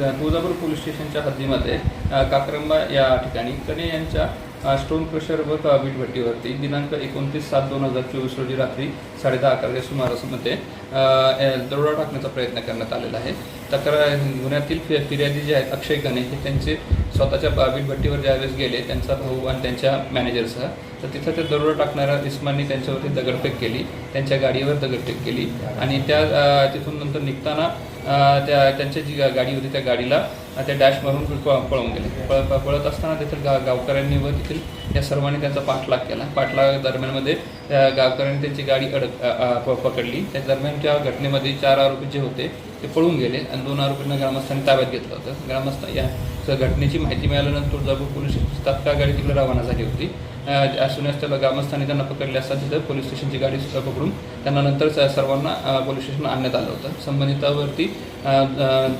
Tuljapur police स्टेशनच्या हद्दीमध्ये काक्रंबा या ठिकाणी कने यांच्या स्टोन क्रशर व वीटभट्टीवरती दिनांक एकोणतीस सात दोन हजार चोवीस रोजी रात्री साडेदहा अकराच्या सुमारासमध्ये दरोडा टाकण्याचा प्रयत्न करण्यात आलेला आहे. तक्रार गुन्ह्यातील फि- फिर्यादी जे आहेत अक्षय गणे हे त्यांचे स्वतःच्या ब- भट्टीवर ज्यावेळेस गेले त्यांचा भाऊ आणि त्यांच्या मॅनेजरसह तर तिथं ते दरोडा टाकणाऱ्या इस्मांनी त्यांच्यावरती दगडफेक केली त्यांच्या गाडीवर दगडफेक केली आणि त्या तिथून नंतर निघताना त्या त्यांची जी गाडी होती त्या गाडीला त्या डॅश मारून प- पळून गेले. पळ पळत असताना तेथील गा गावकऱ्यांनी व तेथील या सर्वांनी त्यांचा पाठलाग केला. पाठलाग दरम्यानमध्ये त्या गावकऱ्यांनी त्यांची गाडी अडक अ, अ, पकडली. त्या दरम्यानच्या घटनेमध्ये चार आरोपी जे होते ते पळून गेले आणि दोन आरोपींना ग्रामस्थांनी ताब्यात घेतलं होतं. ग्रामस्थ या घटनेची माहिती मिळाल्यानंतर तुळजापूर पोलीस तात्काळ गाडी तिकडे रवाना झाली होती. अ, त्याला ग्रामस्थांनी त्यांना पकडले असता तिथं पोलीस स्टेशनची गाडी सुद्धा पकडून त्यांना नंतर सर्वांना पोलीस स्टेशन आणण्यात आलं होतं. संबंधितावरती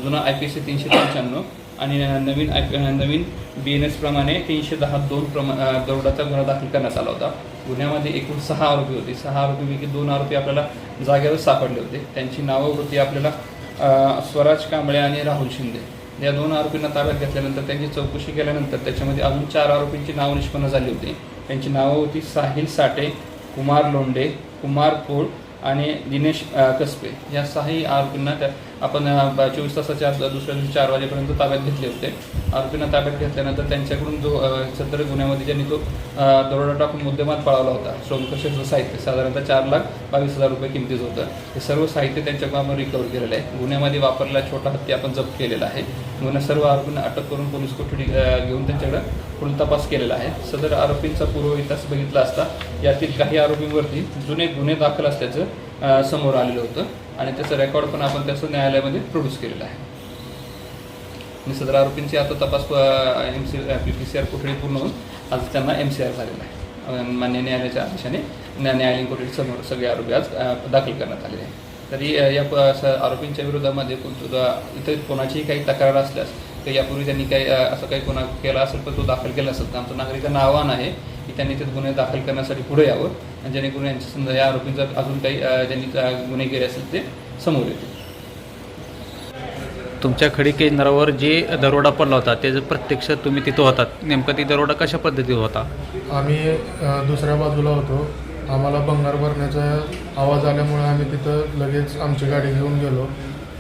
जुना आय पी सी तीनशे पंच्याण्णव आणि नवीन आय नवीन बी एन एसप्रमाणे तीनशे दहा दोन प्रमा दरोडाचा गुन्हा दाखल करण्यात आला होता. गुन्ह्यामध्ये एकूण सहा आरोपी होते. सहा आरोपीपैकी दोन आरोपी आपल्याला जागेवर सापडले होते. त्यांची नावं आपल्याला स्वराज कांबळे आणि राहुल शिंदे. या दोन आरोपींना ताब्यात घेतल्यानंतर त्यांची चौकशी केल्यानंतर त्याच्यामध्ये अजून चार आरोपींची नावं निष्पन्न झाली होती. त्यांची नावं होती साहिल साठे कुमार लोंडे कुमार पोळ आणि दिनेश कसबे या सहाही आरोपींना त्या आपण चोवीस तासाच्या आत दुसऱ्या दिवशी चार वाजेपर्यंत ताब्यात घेतले होते. आरोपींना ताब्यात घेतल्यानंतर त्यांच्याकडून जो सत्र सदर गुन्ह्यामध्ये ज्यांनी तो दरोडा टाकून मुद्देमात पळवला होता. सोनकशाचं साहित्य साधारणतः चार लाख बावीस हजार रुपये किमतीचं होतं. हे सर्व साहित्य त्यांच्याकडून आपण रिकवर केलेलं आहे. गुन्ह्यामध्ये वापरलेला छोटा हत्ती आपण जप्त केलेला आहे. गुन्हा सर्व आरोपींना अटक करून पोलीस कोठडी घेऊन त्यांच्याकडे पुढील तपास केलेला आहे. सदर आरोपींचा पूर्व इतिहास बघितला असता यातील काही आरोपींवरती जुने गुन्हे दाखल असल्याचं समोर आलेलं होतं. आणि त्याचं रेकॉर्ड पण आपण त्याचं न्यायालयामध्ये प्रोड्यूस केलेलं आहे. आणि सदर आरोपींची आता तपास M C P P C R कोठडी पूर्ण होऊन आज त्यांना एम सी आर झालेला आहे. मान्य न्यायालयाच्या आदेशाने न्या- न्यायालयीन कोठडीसमोर सगळे आरोपी आज दाखल करण्यात आलेले आहे तरी या आरोपींच्या विरोधामध्ये कोणतं इतर कोणाचीही काही तक्रार असल्यास तर यापूर्वी त्यांनी काही असं काही गुन्हा केला असेल तर तो दाखल केला असेल. तर आमचं नागरिकांना आव्हान आहे की त्यांनी ते गुन्हे दाखल करण्यासाठी पुढे यावं आणि जेणेकरून यांच्या समजा या आरोपींचा अजून काही ज्यांनी गुन्हे केले असेल ते समोर येतील. तुमच्या खडी केंद्रावर जे दरोडा पडला होता त्याचं प्रत्यक्ष तुम्ही तिथं होतात नेमकं ती दरोडा कशा पद्धतीत होता? आम्ही दुसऱ्या बाजूला होतो. आम्हाला भंगार भरण्याचा आवाज आल्यामुळे आम्ही तिथं लगेच आमची गाडी घेऊन गेलो.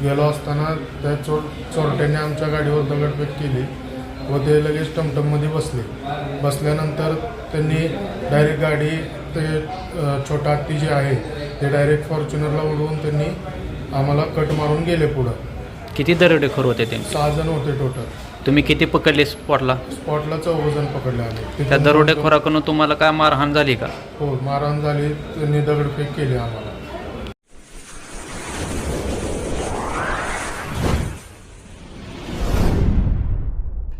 गेलो असताना त्या चोर चोरट्याने आमच्या गाडीवर दगडफेक केली व ते लगेच टमटममध्ये बसले. बसल्यानंतर त्यांनी डायरेक्ट गाडी ते छोटा हत्ती जे आहे ते डायरेक्ट फॉर्च्युनरला उडवून त्यांनी आम्हाला कट मारून गेले पुढं. किती दरोडेखोर होते ते? सहा जण होते टोटल तुम्ही किती पकडले स्पॉटला स्पॉटला चौघ जण पकडले आले त्या तिथून दरोडेखोराकडून तुम्हाला काय मारहाण झाली का? हो मारहाण झाली. त्यांनी दगडफेक केली आम्हाला.